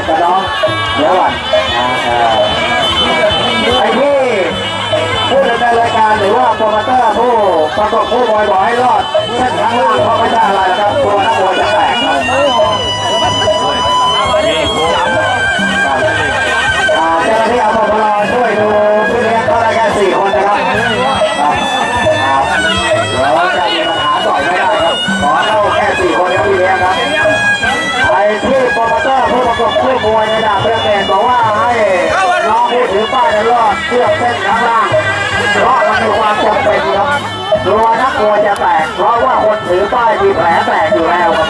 กกับน้องเดี๋ยวก่อนไอ้ที่ผู้ดำเนินรายการหรือว่าโปรโมเตอร์ผู้ประกอบผู้บอยบอกให้รอดเส้นข้างล่างเขาไม่ได้อะไรนะครับ มวยในดาบเพื่อนแมนบอกว่าให้น้องผู้ถือป้ายนั้นรอดเชือกเส้นข้างล่างเพราะมันมีความจำเป็นครับกลัวนักมวยจะแตก เพราะว่าคนถือป้ายมีแผลแตกอยู่แล้วครับ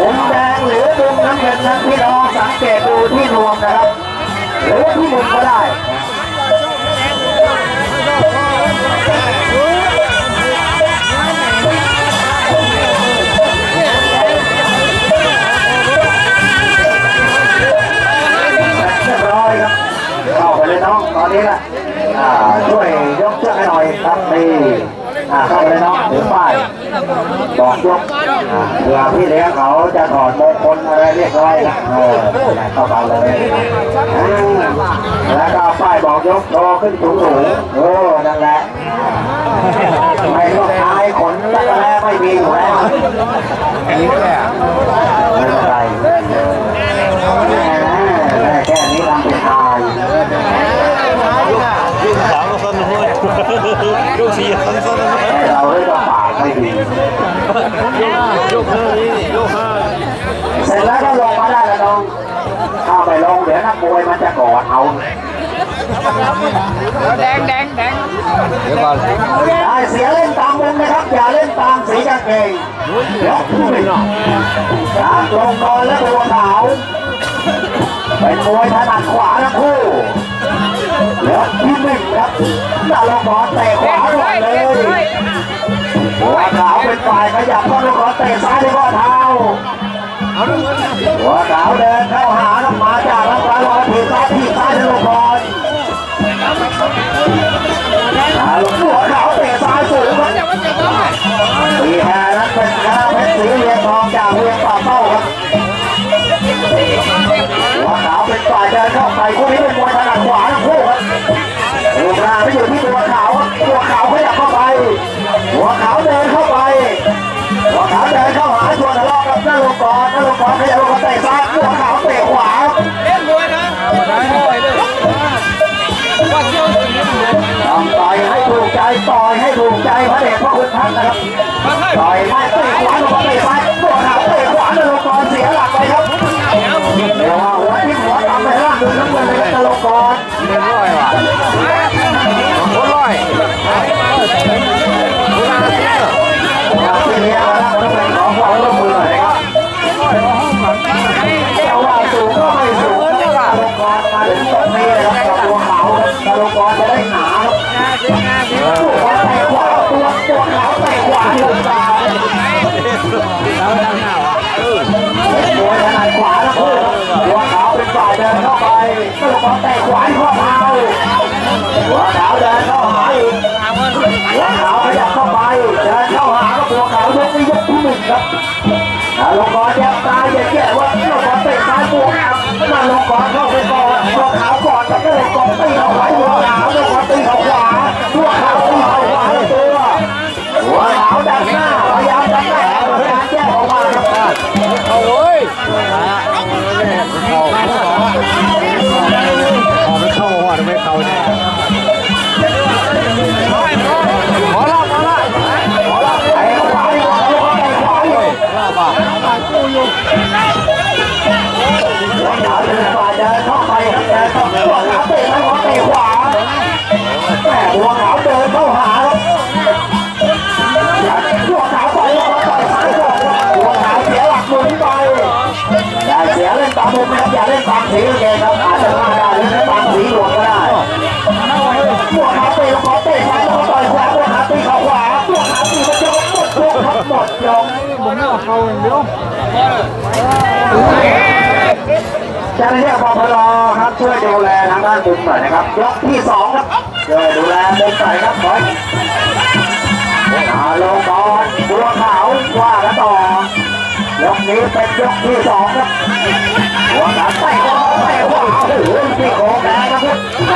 มุมแดงหรือมุมน้ำเงินนั้นพี่น้องสังเกตดูที่นวมนะครับ หรือที่มุมก็ได้ น้องตอนนี้ละอ่าช่วยยกเชือกให้หน่อยครับนี่อ่าเข้าไปเลยน้องถือป้ายบอกยกอ่าเผื่อพี่เลี้ยงเขาจะถอดมงคลอะไรเรียบร้อยนะเออเข้าไปเลยอ่าแล้วก็เอาป้ายบอกยกโตขึ้นสูงสูงๆเออนั่นแหละไม่ต้องอายขนจักรแล้ไม่มีอยู่แล้วไม่เป็นไร ยลูกสี่สั้นสั้นเราเล่นกับปากไม่ดีลูกห้านี่ลูกห้าเสร็จแล้วก็ลงมาได้แล้วน้องถ้าไปลงเดี๋ยวนักมวยมันจะกอดเอาแดงแดงแดงเดี๋ยวก่อนเสียเล่นตามวงนะครับ อย่าเล่นตามสีกางเกงเดี๋ยกขึ้นตามตรงนอนและตัวขาวเป็นมวยถนัดขวาทั้งคู่ แล้วที่หนึ่งครับตาลงบอลเตะขวาหมดเลยหัวขาวเป็นฝ่ายขยับก็ลูกขอเตะซ้ายด้วยข้อเท้าหัวขาวเดินเข้าหาน้องมาจาก มาใแต่ขวาที่ข้อเท้าตัวขาวเดินเข้าหาอีกตัวขาวขยับเข้าไปเดินเข้าหาก็ตัวขาวยกนี้ยกที่หนึ่งครับนาลงกรแยบตาอย่าแก่ว่าตัวขาวเตะซ้ายบวกครับนาลงกรเข้าไปก่อนตัวขาวก่อนแล้วก็เลยกองตีเขาไปหัวขาวตัวขาวตีเขาขวาตัวขาวตีเข้าขวาตัวหัวขาวดันหน้าพยายามดันหน้าพยายามแยกออกมาครับเอาเว้ย จะเรียกบอพลครับช่วยดูแลทางด้านมุมหน่อยนะครับยกที่สองครับช่วยดูแลมุมใส่ครับบอยอาลงบอลบัวขาวว่าแล้วต่อยกนี้เป็นยกที่สองครับหัวขาใส่คอใส่หัวโอ้โหที่โค้งแดงครับ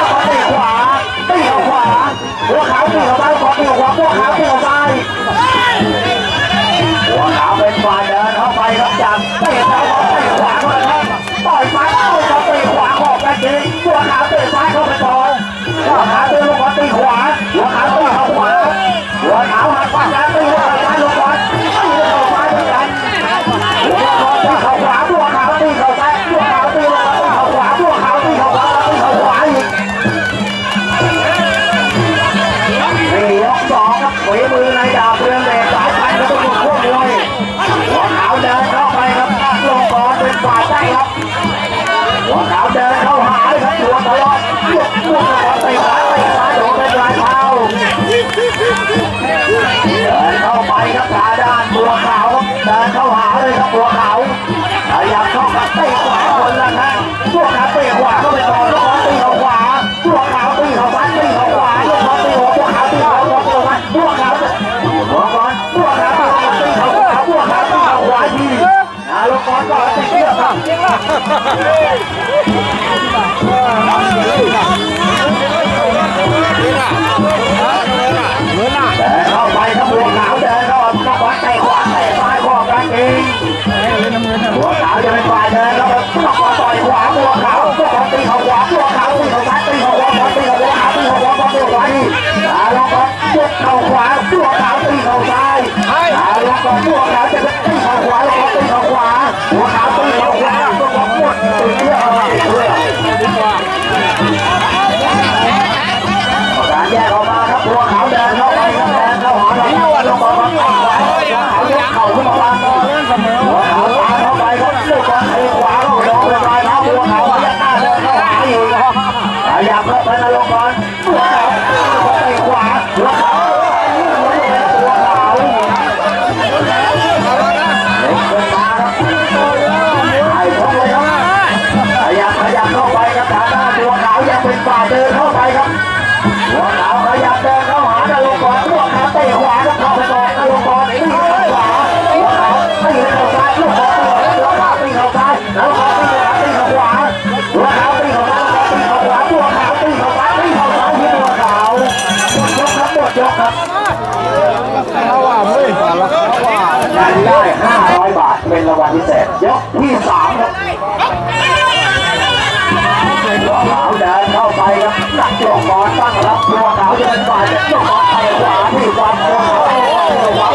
กาด้านบัวขาวเดินเข้าหาเลยครับบัวขาวพยายามเข้ามาเตะขวาคนละนะบัวขาวเตะขวาเข้าไปต่อนลูกบอลตีเขาขวาบัวขาวตีเขาซ้ายตีเขาขวาลูกบอลตีหัวบัวขาวตีหัวบัวขาวบัวขาวบัวขอลบัวขาวตีเขาขวาบัวขาวตีเขาขวาทีนะลูกบอลก็ติดเชือกครับ 不玩 กที่สามครับตัขาวเดินเข้าไปครับนักตัวบอลตั้งรับตัวขาวเดินไปตัวบอลไปขวาที่ความโค้ง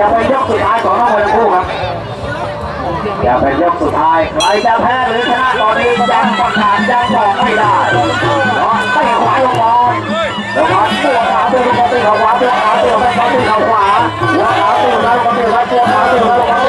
จะเป็นยกสุดท้ายของน้องคนยะคู่ครับจะเป็นยกสุดท้ายใครจะแพ้หรือชนะตอนนี้จะประกาศยังบอกไม่ได้เนาะไม่ขวาลงบอแล้วขวาตัวขวาตัวขวาตัวขวาตัวขวาตัวขวาตัวขวาตัวขวาตัวขวาตัวขวาตัวขวาตัวขวา